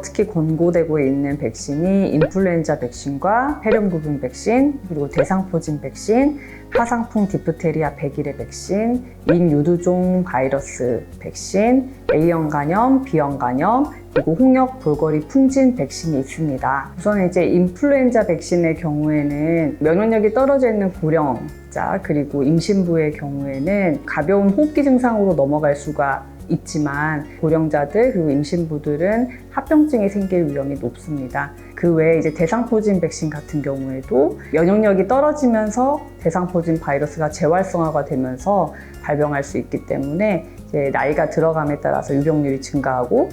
특히 권고되고 있는 백신이 인플루엔자 백신과 폐렴구균 백신, 그리고 대상포진 백신, 파상풍 디프테리아 백일의 백신, 인유두종 바이러스 백신, A형 간염, B형 간염, 그리고 홍역 볼거리 풍진 백신이 있습니다. 우선 이제 인플루엔자 백신의 경우에는 면역력이 떨어져 있는 고령자 그리고 임신부의 경우에는 가벼운 호흡기 증상으로 넘어갈 수가 있지만 고령자들 그리고 임신부들은 합병증이 생길 위험이 높습니다. 그 외에 이제 대상포진 백신 같은 경우에도 면역력이 떨어지면서 대상포진 바이러스가 재활성화가 되면서 발병할 수 있기 때문에 이제 나이가 들어감에 따라서 유병률이 증가하고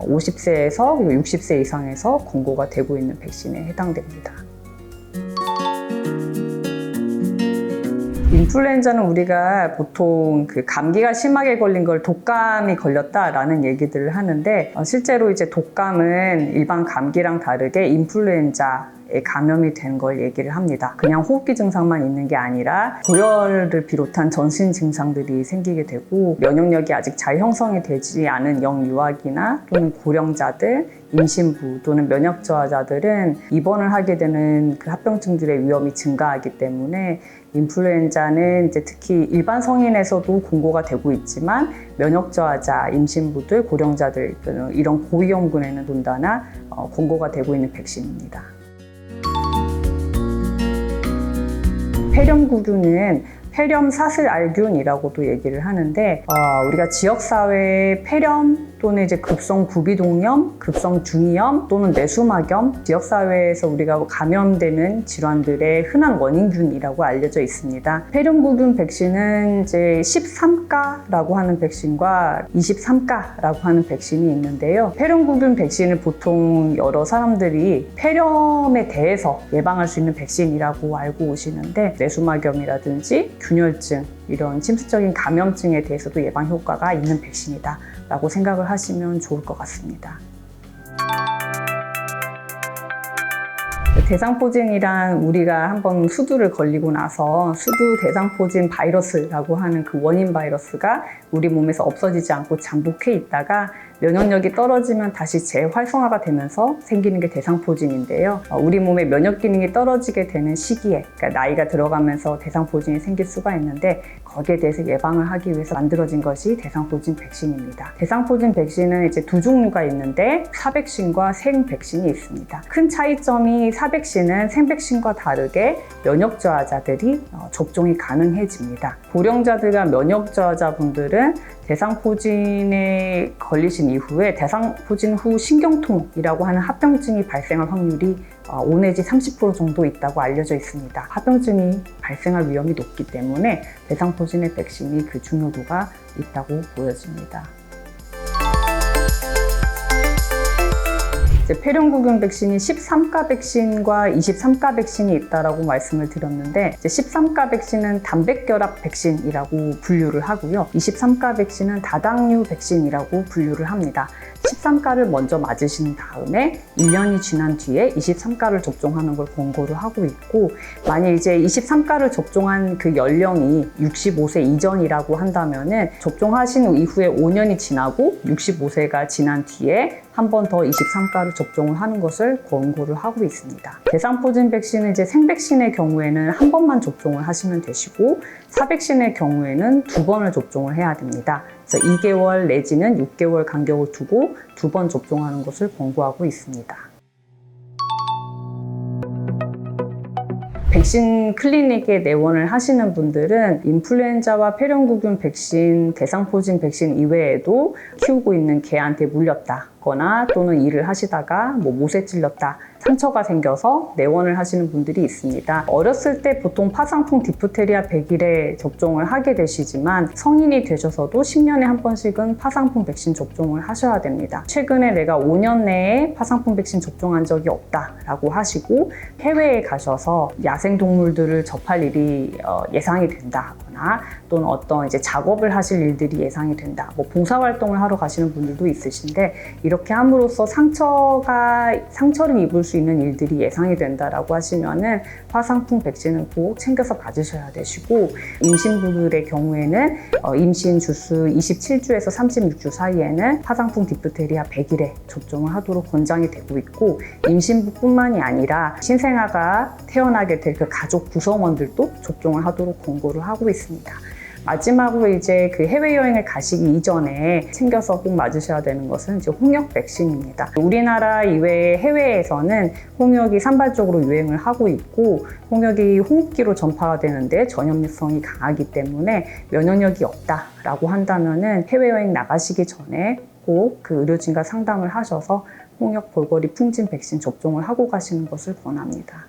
50세에서 그리고 60세 이상에서 권고가 되고 있는 백신에 해당됩니다. 인플루엔자는 우리가 보통 그 감기가 심하게 걸린 걸 독감이 걸렸다라는 얘기들을 하는데 어, 실제로 이제 독감은 일반 감기랑 다르게 인플루엔자 에 감염이 된 걸 얘기를 합니다. 그냥 호흡기 증상만 있는 게 아니라 고열을 비롯한 전신 증상들이 생기게 되고 면역력이 아직 잘 형성이 되지 않은 영유아기나 또는 고령자들, 임신부 또는 면역 저하자들은 입원을 하게 되는 그 합병증들의 위험이 증가하기 때문에 인플루엔자는 이제 특히 일반 성인에서도 공고가 되고 있지만 면역 저하자, 임신부들, 고령자들 이런 고위험군에는 돈다나 어, 공고가 되고 있는 백신입니다. 폐렴구균은 폐렴 사슬 알균이라고도 얘기를 하는데 어, 우리가 지역 사회에 폐렴 또는 이제 급성 구비동염, 급성 중이염 또는 뇌수막염 지역 사회에서 우리가 감염되는 질환들의 흔한 원인균이라고 알려져 있습니다. 폐렴구균 백신은 이제 13가라고 하는 백신과 23가라고 하는 백신이 있는데요. 폐렴구균 백신을 보통 여러 사람들이 폐렴에 대해서 예방할 수 있는 백신이라고 알고 오시는데 뇌수막염이라든지 균열증 이런 침습적인 감염증에 대해서도 예방 효과가 있는 백신이다 라고 생각을 하시면 좋을 것 같습니다. 대상포진이란 우리가 한번 수두를 걸리고 나서 수두 대상포진 바이러스라고 하는 그 원인 바이러스가 우리 몸에서 없어지지 않고 잠복해 있다가 면역력이 떨어지면 다시 재활성화가 되면서 생기는 게 대상포진인데요. 어, 우리 몸의 면역 기능이 떨어지게 되는 시기에, 그러니까 나이가 들어가면서 대상포진이 생길 수가 있는데 거기에 대해서 예방을 하기 위해서 만들어진 것이 대상포진 백신입니다. 대상포진 백신은 이제 두 종류가 있는데 사백신과 생백신이 있습니다. 큰 차이점이 사백신은 생백신과 다르게 면역 저하자들이 어, 접종이 가능해집니다. 고령자들과 면역 저하자분들은 대상포진에 걸리신 이후에 대상포진 후 신경통이라고 하는 합병증이 발생할 확률이 5 내지 30% 정도 있다고 알려져 있습니다. 합병증이 발생할 위험이 높기 때문에 대상포진의 백신이 그 중요도가 있다고 보여집니다. 이제 폐렴구균 백신이 13가 백신과 23가 백신이 있다라고 말씀을 드렸는데 이제 13가 백신은 단백 결합 백신이라고 분류를 하고요. 23가 백신은 다당류 백신이라고 분류를 합니다. 13가를 먼저 맞으신 다음에 1년이 지난 뒤에 23가를 접종하는 걸 권고를 하고 있고 만약 이제 23가를 접종한 그 연령이 65세 이전이라고 한다면은 접종하신 이후에 5년이 지나고 65세가 지난 뒤에 한 번 더 23가를 접종을 하는 것을 권고를 하고 있습니다. 대상포진 백신은 이제 생백신의 경우에는 한 번만 접종을 하시면 되시고 사백신의 경우에는 두 번을 접종을 해야 됩니다. 그래서 2개월 내지는 6개월 간격을 두고 두 번 접종하는 것을 권고하고 있습니다. 백신 클리닉에 내원을 하시는 분들은 인플루엔자와 폐렴구균 백신, 대상포진 백신 이외에도 키우고 있는 개한테 물렸다 거나 또는 일을 하시다가 뭐 못에 찔렸다 상처가 생겨서 내원을 하시는 분들이 있습니다. 어렸을 때 보통 파상풍 디프테리아 100일에 접종을 하게 되시지만 성인이 되셔서도 10년에 한 번씩은 파상풍 백신 접종을 하셔야 됩니다. 최근에 내가 5년 내에 파상풍 백신 접종한 적이 없다라고 하시고 해외에 가셔서 야생 동물들을 접할 일이 어, 예상이 된다 거나 하시거나 또는 어떤 이제 작업을 하실 일들이 예상이 된다. 뭐 봉사활동을 하러 가시는 분들도 있으신데 이렇게 함으로써 상처가 상처를 입을 수 있는 일들이 예상이 된다라고 하시면은 화상풍 백신을 꼭 챙겨서 맞으셔야 되시고 임신부들의 경우에는 어, 임신 주수 27주에서 36주 사이에는 화상풍 디프테리아 100일에 접종을 하도록 권장이 되고 있고 임신부뿐만이 아니라 신생아가 태어나게 될 그 가족 구성원들도 접종을 하도록 권고를 하고 있습니다. 마지막으로 이제 그 해외여행을 가시기 이전에 챙겨서 꼭 맞으셔야 되는 것은 이제 홍역 백신입니다. 우리나라 이외의 해외에서는 홍역이 산발적으로 유행을 하고 있고 홍역이 호흡기로 전파가 되는데 전염성이 강하기 때문에 면역력이 없다라고 한다면은 해외여행 나가시기 전에 꼭 그 의료진과 상담을 하셔서 홍역 볼거리 풍진 백신 접종을 하고 가시는 것을 권합니다.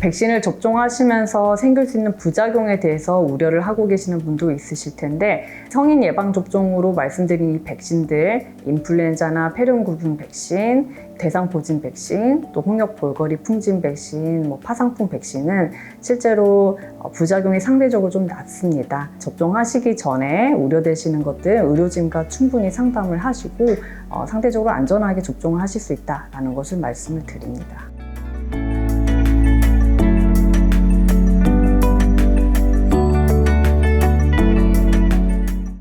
백신을 접종하시면서 생길 수 있는 부작용에 대해서 우려를 하고 계시는 분도 있으실 텐데 성인 예방 접종으로 말씀드린 이 백신들 인플루엔자나 폐렴구분 백신, 대상포진 백신, 또 홍역 볼거리 풍진 백신, 뭐 파상풍 백신은 실제로 어, 부작용이 상대적으로 좀 낮습니다. 접종하시기 전에 우려되시는 것들 의료진과 충분히 상담을 하시고 어, 상대적으로 안전하게 접종을 하실 수 있다라는 것을 말씀을 드립니다.